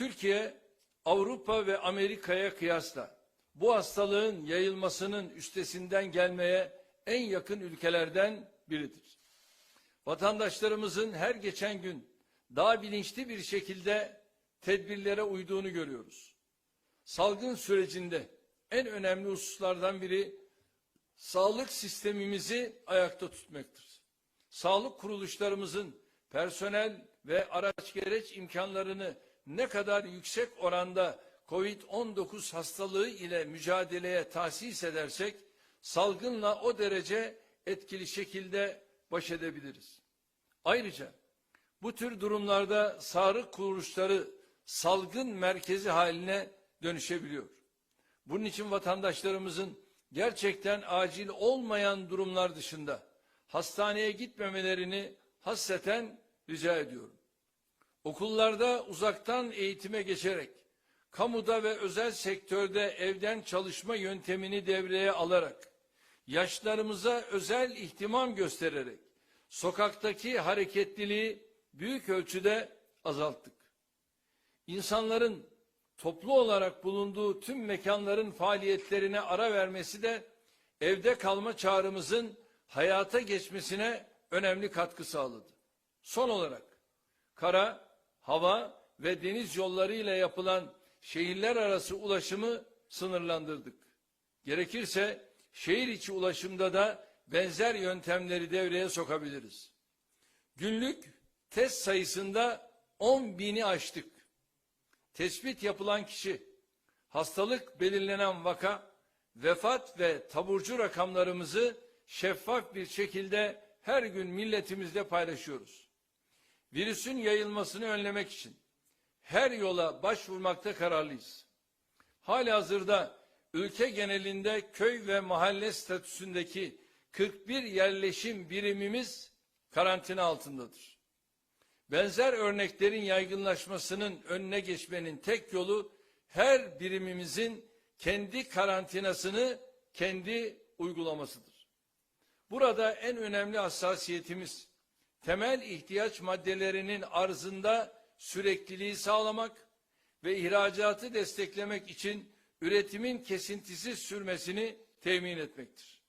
Türkiye Avrupa ve Amerika'ya kıyasla bu hastalığın yayılmasının üstesinden gelmeye en yakın ülkelerden biridir. Vatandaşlarımızın her geçen gün daha bilinçli bir şekilde tedbirlere uyduğunu görüyoruz. Salgın sürecinde en önemli hususlardan biri sağlık sistemimizi ayakta tutmaktır. Sağlık kuruluşlarımızın personel ve araç gereç imkanlarını ne kadar yüksek oranda COVID-19 hastalığı ile mücadeleye tahsis edersek salgınla o derece etkili şekilde baş edebiliriz. Ayrıca bu tür durumlarda sağlık kuruluşları salgın merkezi haline dönüşebiliyor. Bunun için vatandaşlarımızın gerçekten acil olmayan durumlar dışında hastaneye gitmemelerini hasreten rica ediyorum. Okullarda uzaktan eğitime geçerek, kamuda ve özel sektörde evden çalışma yöntemini devreye alarak, yaşlarımıza özel ihtimam göstererek, sokaktaki hareketliliği büyük ölçüde azalttık. İnsanların toplu olarak bulunduğu tüm mekanların faaliyetlerine ara vermesi de evde kalma çağrımızın hayata geçmesine önemli katkı sağladı. Son olarak kara, hava ve deniz yollarıyla yapılan şehirler arası ulaşımı sınırlandırdık. Gerekirse şehir içi ulaşımda da benzer yöntemleri devreye sokabiliriz. Günlük test sayısında 10 bini aştık. Tespit yapılan kişi, hastalık belirlenen vaka, vefat ve taburcu rakamlarımızı şeffaf bir şekilde her gün milletimizle paylaşıyoruz. Virüsün yayılmasını önlemek için her yola başvurmakta kararlıyız. Halihazırda ülke genelinde köy ve mahalle statüsündeki 41 yerleşim birimimiz karantina altındadır. Benzer örneklerin yaygınlaşmasının önüne geçmenin tek yolu her birimimizin kendi karantinasını kendi uygulamasıdır. Burada en önemli hassasiyetimiz temel ihtiyaç maddelerinin arzında sürekliliği sağlamak ve ihracatı desteklemek için üretimin kesintisiz sürmesini temin etmektir.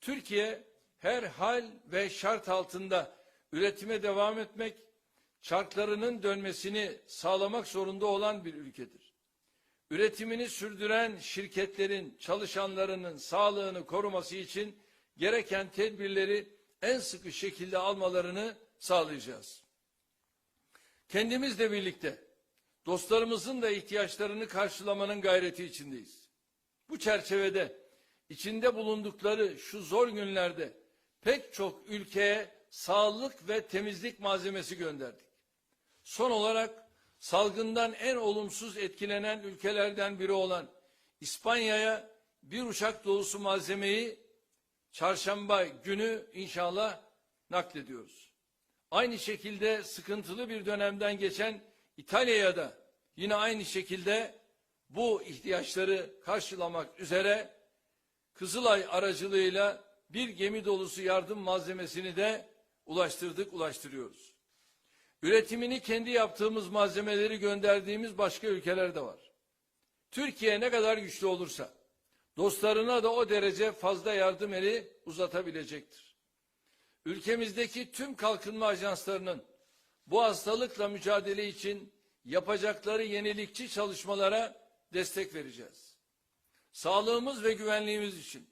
Türkiye her hal ve şart altında üretime devam etmek, çarklarının dönmesini sağlamak zorunda olan bir ülkedir. Üretimini sürdüren şirketlerin çalışanlarının sağlığını koruması için gereken tedbirleri en sıkı şekilde almalarını sağlayacağız. Kendimizle birlikte dostlarımızın da ihtiyaçlarını karşılamanın gayreti içindeyiz. Bu çerçevede içinde bulundukları şu zor günlerde pek çok ülkeye sağlık ve temizlik malzemesi gönderdik. Son olarak salgından en olumsuz etkilenen ülkelerden biri olan İspanya'ya bir uçak dolusu malzemeyi çarşamba günü inşallah naklediyoruz. Aynı şekilde sıkıntılı bir dönemden geçen İtalya'ya da yine aynı şekilde bu ihtiyaçları karşılamak üzere Kızılay aracılığıyla bir gemi dolusu yardım malzemesini de ulaştırdık, ulaştırıyoruz. Üretimini kendi yaptığımız malzemeleri gönderdiğimiz başka ülkeler de var. Türkiye ne kadar güçlü olursa dostlarına da o derece fazla yardım eli uzatabilecektir. Ülkemizdeki tüm kalkınma ajanslarının bu hastalıkla mücadele için yapacakları yenilikçi çalışmalara destek vereceğiz. Sağlığımız ve güvenliğimiz için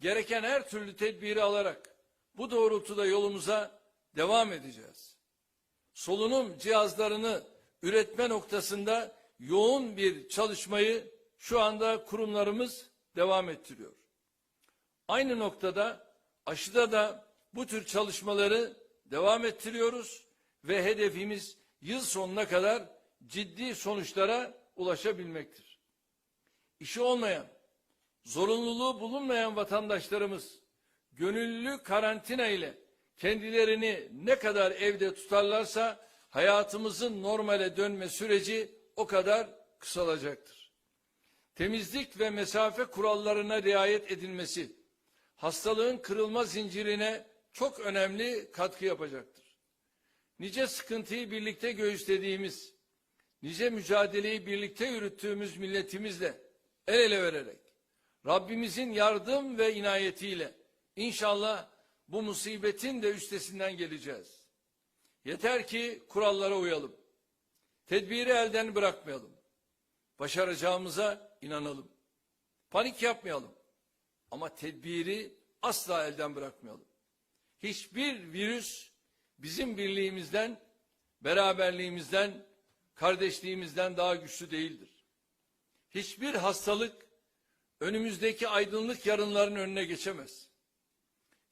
gereken her türlü tedbiri alarak bu doğrultuda yolumuza devam edeceğiz. Solunum cihazlarını üretme noktasında yoğun bir çalışmayı şu anda kurumlarımız devam ettiriyor. Aynı noktada aşıda da bu tür çalışmaları devam ettiriyoruz ve hedefimiz yıl sonuna kadar ciddi sonuçlara ulaşabilmektir. İşi olmayan, zorunluluğu bulunmayan vatandaşlarımız gönüllü karantina ile kendilerini ne kadar evde tutarlarsa hayatımızın normale dönme süreci o kadar kısalacaktır. Temizlik ve mesafe kurallarına riayet edilmesi hastalığın kırılma zincirine çok önemli katkı yapacaktır. Nice sıkıntıyı birlikte göğüslediğimiz, nice mücadeleyi birlikte yürüttüğümüz milletimizle el ele vererek Rabbimizin yardım ve inayetiyle inşallah bu musibetin de üstesinden geleceğiz. Yeter ki kurallara uyalım. Tedbiri elden bırakmayalım. Başaracağımıza inanalım. Panik yapmayalım. Ama tedbiri asla elden bırakmayalım. Hiçbir virüs bizim birliğimizden, beraberliğimizden, kardeşliğimizden daha güçlü değildir. Hiçbir hastalık önümüzdeki aydınlık yarınların önüne geçemez.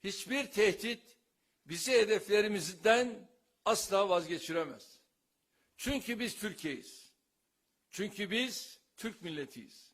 Hiçbir tehdit bizi hedeflerimizden asla vazgeçiremez. Çünkü biz Türkiye'yiz. Çünkü biz Türk milletiyiz.